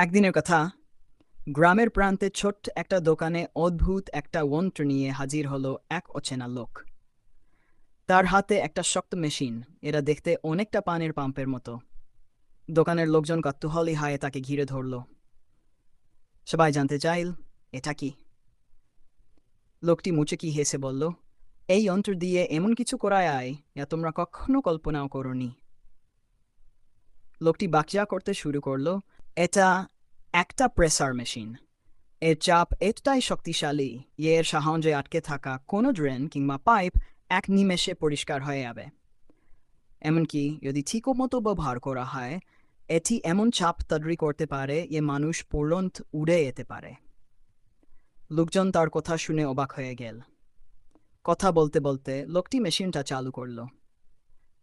একদিনের কথা। গ্রামের প্রান্তে ছোট্ট একটা দোকানে অদ্ভুত একটা যন্ত্র নিয়ে হাজির হলো এক অচেনা লোক। তার হাতে একটা শক্ত মেশিন এরা দেখতে অনেকটা পানির পাম্পের মতো। দোকানের লোকজন কৌতূহলী হায়ে তাকে ঘিরে ধরল। সবাই জানতে চাইল, এটা কি? লোকটি মুচকি হেসে বলল, এই যন্ত্র দিয়ে এমন কিছু করায় আয়, যা তোমরা কখনো কল্পনাও করনি। লোকটি বাকজা করতে শুরু করল এটা একটা প্রেসার মেশিন এর চাপ এতটাই শক্তিশালী, এর সাহায্যে আটকে থাকা কোনো ড্রেন কিংবা পাইপ এক নিমেষে পরিষ্কার হয়ে যাবে। এমনকি যদি ঠিক মতো ব্যবহার করা হয়, এটি এমন চাপ তৈরি করতে পারে যে মানুষ পূরন্ত উড়ে যেতে পারে। লোকজন তার কথা শুনে অবাক হয়ে গেল। কথা বলতে বলতে লোকটি মেশিনটা চালু করল।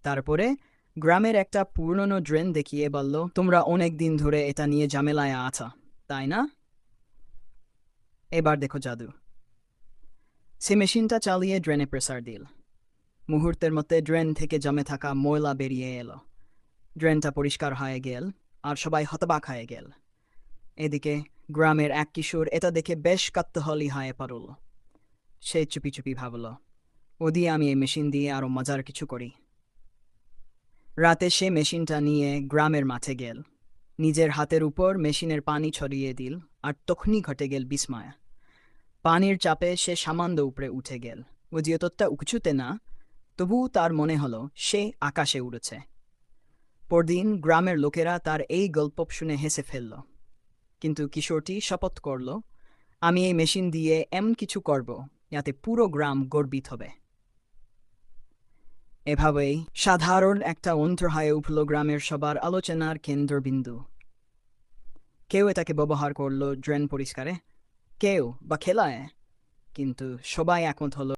তারপরে গ্রামের একটা পুরনো ড্রেন দেখিয়ে বলল, তোমরা অনেক দিন ধরে এটা নিয়ে ঝামেলায় আছা, তাই না? এবার দেখো জাদু। সে মেশিনটা চালিয়ে ড্রেনে প্রেসার দিল। মুহূর্তের মধ্যে ড্রেন থেকে জমে থাকা ময়লা বেরিয়ে এলো। ড্রেনটা পরিষ্কার হয়ে গেল আর সবাই হতবাক হয়ে গেল। এদিকে গ্রামের এক কিশোর এটা দেখে বেশ কাত্তহলি হয়ে পারল সে চুপি চুপি ভাবল ও দিয়ে আমি এই মেশিন দিয়ে আরও মজার কিছু করি। রাতে সে মেশিনটা নিয়ে গ্রামের মাঠে গেল। নিজের হাতের উপর মেশিনের পানি ছড়িয়ে দিল আর তখনই ঘটে গেল বিস্ময়া। পানির চাপে সে সামান্য উপরে উঠে গেল। ও যেহেতুটা উঁচুতে না? তবু তার মনে হলো, সে আকাশে উড়েছে। পরদিন গ্রামের লোকেরা তার এই গল্প শুনে হেসে ফেলল। কিন্তু কিশোরটি শপথ করল, আমি এই মেশিন দিয়ে এমন কিছু করব, যাতে পুরো গ্রাম গর্বিত হবে। এভাবেই সাধারণ একটা অন্তর্হায় হয়ে উঠল গ্রামের সবার আলোচনার কেন্দ্রবিন্দু। কেউ এটাকে ব্যবহার করল ড্রেন পরিষ্কারে, কেউ বা খেলায়, কিন্তু সবাই একমত হলো